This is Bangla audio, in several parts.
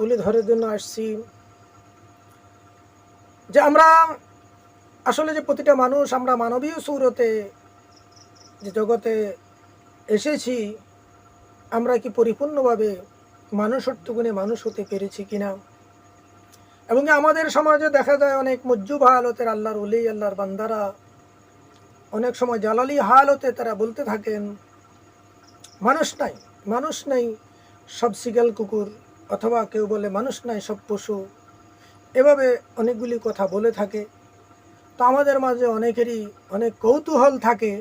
তুলে ধরার জন্য আসছি। যে আমরা আসলে যে প্রতিটা মানুষ আমরা মানবীয় সুরতে যে জগতে এসেছি, আমরা কি পরিপূর্ণভাবে মানুষত্ব গুণে মানুষ হতে পেরেছি কিনা? এবং আমাদের সমাজে দেখা যায় অনেক মজ্জুব হালতের আল্লাহর উলি আল্লাহর বান্দারা অনেক সময় জালালি হালতে তারা বলতে থাকেন, মানুষ নাই মানুষ নাই, সব সিগাল কুকুর। অথবা কেউ বলে, মানুষ নাই সব পশু। এভাবে অনেকগুলি কথা বলে থাকে। তো আমাদের মাঝে অনেকেরই অনেক কৌতূহল থাকে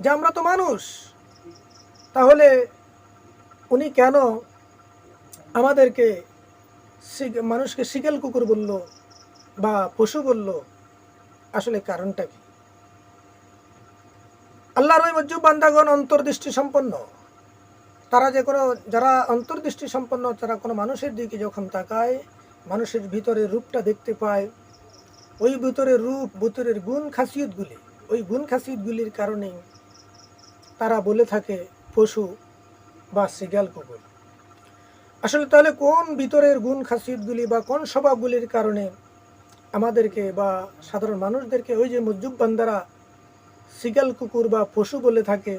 যে, আমরা তো মানুষ। তাহলে উনি কেন আমাদেরকে মানুষকে শিকেল কুকুর বলল বা পশু বলল? আসলে কারণটা কি? আল্লাহর ওই বান্দাগণ অন্তর্দৃষ্টি সম্পন্ন তারা যে কোনো, যারা অন্তর্দৃষ্টি সম্পন্ন, তারা কোনো মানুষের দিকে যখন তাকায়, মানুষের ভিতরে রূপটা দেখতে পায়, ওই ভিতরের রূপ, ভিতরের গুণ খাসিয়তগুলি, ওই গুণ খাসিয়তগুলির কারণেই তারা বলে থাকে, পশু বা সিগাল কুকুর। আসলে তাহলে কোন ভিতরের গুণ খাসিয়তগুলি বা কোন স্বভাবগুলির কারণে আমাদেরকে বা সাধারণ মানুষদেরকে ওই যে মজ্জুব বান্দারা সিগাল কুকুর বা পশু বলে থাকে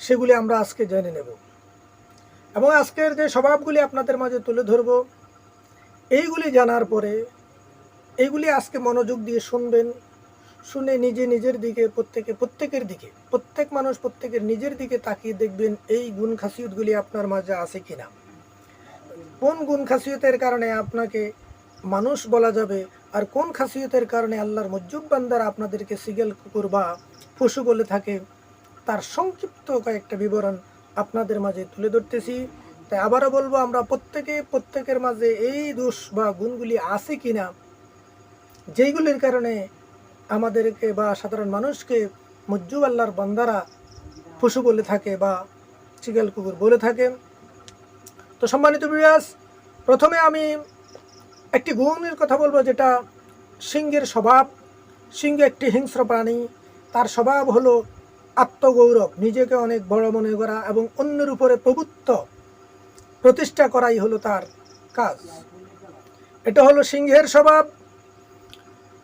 সেগুলি আমরা আজকে জেনে নেব। এবং আজকের যে স্বভাবগুলি আপনাদের মাঝে তুলে ধরব, এইগুলি জানার পরে এইগুলি আজকে মনোযোগ দিয়ে শুনবেন, শুনে নিজে নিজের দিকে, প্রত্যেকে, প্রত্যেকের দিকে, প্রত্যেক মানুষ প্রত্যেকের নিজের দিকে তাকিয়ে দেখবেন এই গুণ খাসিয়তগুলি আপনার মাঝে আছে কিনা। কোন গুণ খাসিয়তের কারণে আপনাকে মানুষ বলা যাবে আর কোন খাসিয়তের কারণে আল্লাহর মজ্জুব বান্দারা আপনাদেরকে সিগেল কুকুর বা পশু বলে থাকে তার সংক্ষিপ্ত কয়েকটা বিবরণ আপনাদের মাঝে তুলে ধরতেছি। তাই আবারও বলব, আমরা প্রত্যেকে, প্রত্যেকের মাঝে এই দোষ বা গুণগুলি আছে কি না যেইগুলির কারণে আমাদেরকে বা সাধারণ মানুষকে মজ্জুব আল্লাহর বান্দারা পশু বলে থাকে বা চিগাল কুকুর বলে থাকে। তো সম্মানিত বিরাজ প্রথমে আমি একটি গুণের কথা বলব, যেটা সিংহের স্বভাব। সিংহ একটি হিংস্র প্রাণী, তার স্বভাব হলো আত্মগৌরব, নিজেকে অনেক বড় মনে করা এবং অন্যের উপরে প্রভুত্ব প্রতিষ্ঠা করাই হলো তার কাজ। এটা হলো সিংহের স্বভাব,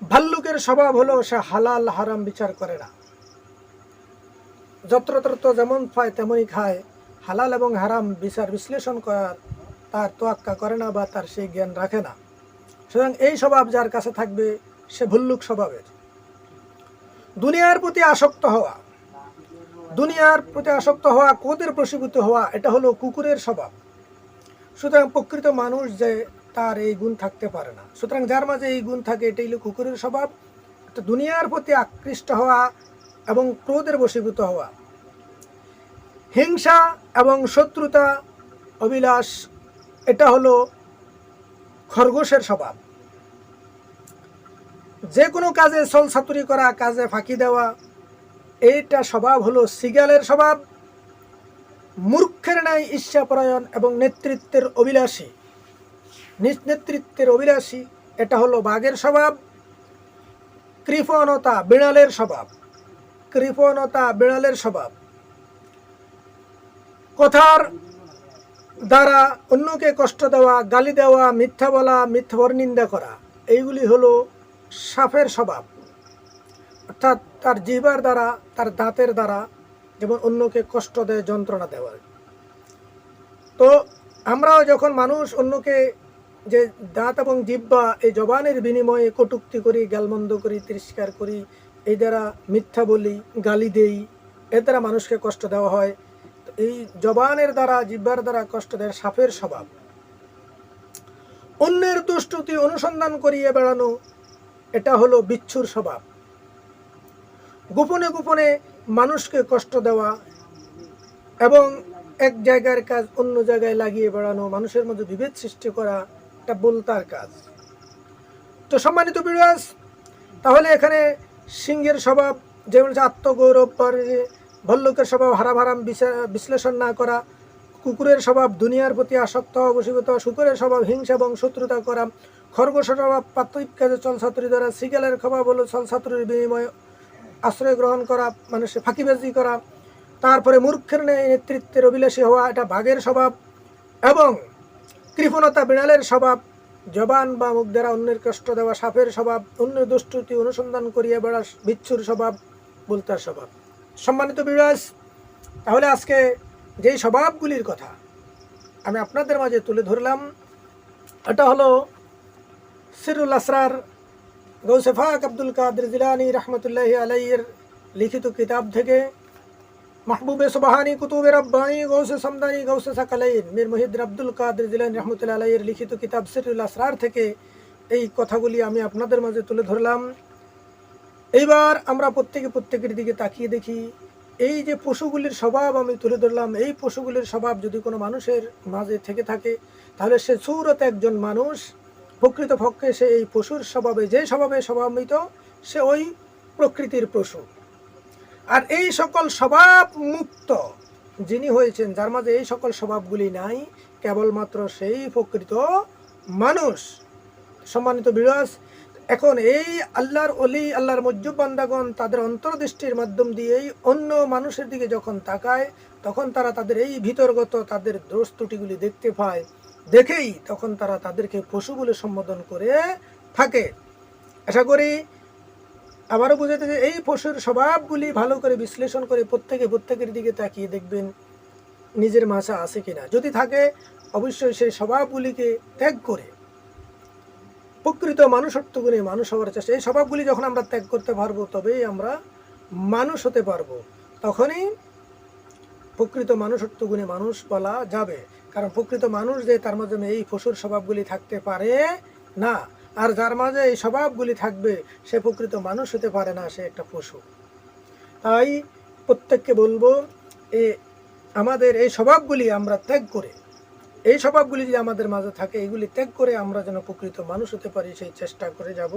ভাল্লুকের স্বভাব হলো সে হালাল, হারাম বিচার করে না। যত্রতত্র যেমন পায় তেমনই খায়। হালাল এবং হারাম বিচার বিশ্লেষণ করার তার তোয়াক্কা করে না বা তার সেই জ্ঞান রাখে না। সুতরাং এই স্বভাব যার কাছে থাকবে, সে ভুল্লুক স্বভাবের। দুনিয়ার প্রতি আসক্ত হওয়া দুনিয়ার প্রতি আসক্ত হওয়া কোদের প্রসীভূত হওয়া, এটা হলো কুকুরের স্বভাব। সুতরাং প্রকৃত মানুষ যে তার এই গুণ থাকতে পারে না। সুতরাং যার মাঝে এই গুণ থাকে, এটাই হলো কুকুরের স্বভাব। দুনিয়ার প্রতি আকৃষ্ট হওয়া এবং ক্রোধের বশীভূত হওয়া। হিংসা এবং শত্রুতা অবিলাস এটা হলো খরগোশের স্বভাব। যে কোনো কাজে সল সাতুরি করা, কাজে ফাঁকি দেওয়া এইটা স্বভাব হলো সিগালের স্বভাব, মূর্খের ন্যায় ঈর্ষাপরায়ণ এবং নেতৃত্বের অভিলাষী। নিজ নেতৃত্বের অভিলাষী, এটা হলো বাঘের স্বভাব, কৃপণতা বিড়ালের স্বভাব। কৃপণতা বিড়ালের স্বভাব। কথার দ্বারা অন্যকে কষ্ট দেওয়া, গালি দেওয়া, মিথ্যা বলা, মিথ্যা নিন্দা করা, এইগুলি হলো সাপের স্বভাব। অর্থাৎ তার জিহ্বার দ্বারা, তার দাঁতের দ্বারা যেমন অন্যকে কষ্ট দেয়, যন্ত্রণা দেওয়ার তো আমরাও যখন মানুষ অন্যকে যে দাঁত এবং জিব্বা এই জবানের বিনিময়ে কটুক্তি করি গালমন্দ করি, তিরস্কার করি, এই দ্বারা মিথ্যা বলি, গালি দেই, এর দ্বারা মানুষকে কষ্ট দেওয়া হয়। এই জবানের দ্বারা জিব্বার দ্বারা কষ্ট দেয় সাপের স্বভাব। অন্যের দুষ্টুতি অনুসন্ধান করিয়ে বেড়ানো, এটা হলো বিচ্ছুর স্বভাব। গোপনে গোপনে মানুষকে কষ্ট দেওয়া এবং এক জায়গার কাজ অন্য জায়গায় লাগিয়ে বেড়ানো মানুষের মধ্যে বিভেদ সৃষ্টি করা একটা বলতার কাজ। তো সম্মানিত বিরাজ তাহলে এখানে সিংহের স্বভাব যেমন আত্মগৌরব করে ভল্লুকের স্বভাব হারাম হারাম বিশ্লেষণ না করা কুকুরের স্বভাব দুনিয়ার প্রতি আসক্ত হওয়া, শুকুরের স্বভাব হিংসা এবং শত্রুতা করা খরগোশের স্বভাব পাত্রিক কাজে চলছাত্রী দ্বারা সিগেলের স্বভাব হলো চলছাত্রীর বিনিময়ে আশ্রয় গ্রহণ করা, মানুষের ফাঁকিবাজি করা, তারপরে মূর্খের নেতৃত্বের অভিলাষী হওয়া, এটা বাঘের স্বভাব এবং কৃপণতা বিড়ালের স্বভাব, জবান বা মুখ দ্বারা অন্যের কষ্ট দেওয়া সাপের স্বভাব, অন্যের দুষ্টুতি অনুসন্ধান করিয়া বেড়া বিচ্ছুর স্বভাব, বলতার স্বভাব। সম্মানিত বিরাজ তাহলে আজকে যেই স্বভাবগুলির কথা আমি আপনাদের মাঝে তুলে ধরলাম, এটা হলো সিরুল আসরার গৌসেফাক আব্দুল কাদের জিলানি রহমতুল্লাহ আলাইয়ের লিখিত কিতাব থেকে, মাহবুবে সুবাহানি কুতুবে রব্বানি গৌসে সমদানি গৌসে সাকালাইন, মীর মহিদ্দিন আব্দুল কাদের জিলানি রহমতুল্লাহ আলাইয়ের লিখিত কিতাব সিরুল আসরার থেকে এই কথাগুলি আমি আপনাদের মাঝে তুলে ধরলাম। এইবার আমরা প্রত্যেকে প্রত্যেকের দিকে তাকিয়ে দেখি, এই যে পশুগুলির স্বভাব আমি তুলে ধরলাম, এই পশুগুলির স্বভাব যদি কোনো মানুষের মাঝে থেকে থাকে, তাহলে সে সুরত একজন মানুষ প্রকৃত পক্ষে সে এই পশুর স্বভাবে, যে স্বভাবে স্বভাবিত সে ওই প্রকৃতির পশু। আর এই সকল স্বভাব মুক্ত, যিনি হয়েছেন, যার মাঝে এই সকল স্বভাবগুলি নাই, কেবলমাত্র সেই প্রকৃত মানুষ। সম্মানিত বিরাজ এখন এই আল্লাহর অলি আল্লাহর মজ্জুব বান্দাগণ তাদের অন্তর্দৃষ্টির মাধ্যম দিয়েই অন্য মানুষের দিকে যখন তাকায়, তখন তারা তাদের এই ভিতরগত তাদের দোষ ত্রুটিগুলি দেখতে পায়। দেখেই তখন তারা তাদেরকে পশু বলে সম্বোধন করে থাকে। আশা করি আবারও বুঝাতে যে এই পশুর স্বভাবগুলি ভালো করে বিশ্লেষণ করে প্রত্যেকে প্রত্যেকের দিকে তাকিয়ে দেখবেন নিজের মাছা আছে কিনা। যদি থাকে, অবশ্যই সেই স্বভাবগুলিকে ত্যাগ করে, প্রকৃত মানুষত্ব গুণে মানুষ হওয়ার চেষ্টা। এই স্বভাবগুলি যখন আমরা ত্যাগ করতে পারব, তবেই আমরা মানুষ হতে পারব। তখনই প্রকৃত মানুষত্ব গুণে মানুষ বলা যাবে। কারণ প্রকৃত মানুষ যে তার মাধ্যমে এই পশুর স্বভাবগুলি থাকতে পারে না। আর যার মাঝে এই স্বভাবগুলি থাকবে, সে প্রকৃত মানুষ হতে পারে না, সে একটা পশু। তাই প্রত্যেককে বলব, এ আমাদের এই স্বভাবগুলি আমরা ত্যাগ করে, এই স্বভাবগুলি যদি আমাদের মাঝে থাকে, এগুলি ত্যাগ করে আমরা যেন প্রকৃত মানুষ হতে পারি, সেই চেষ্টা করে যাব।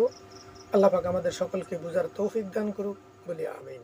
আল্লাহ পাক আমাদের সকলকে বুঝার তৌফিক দান করুক, বলি আমিন।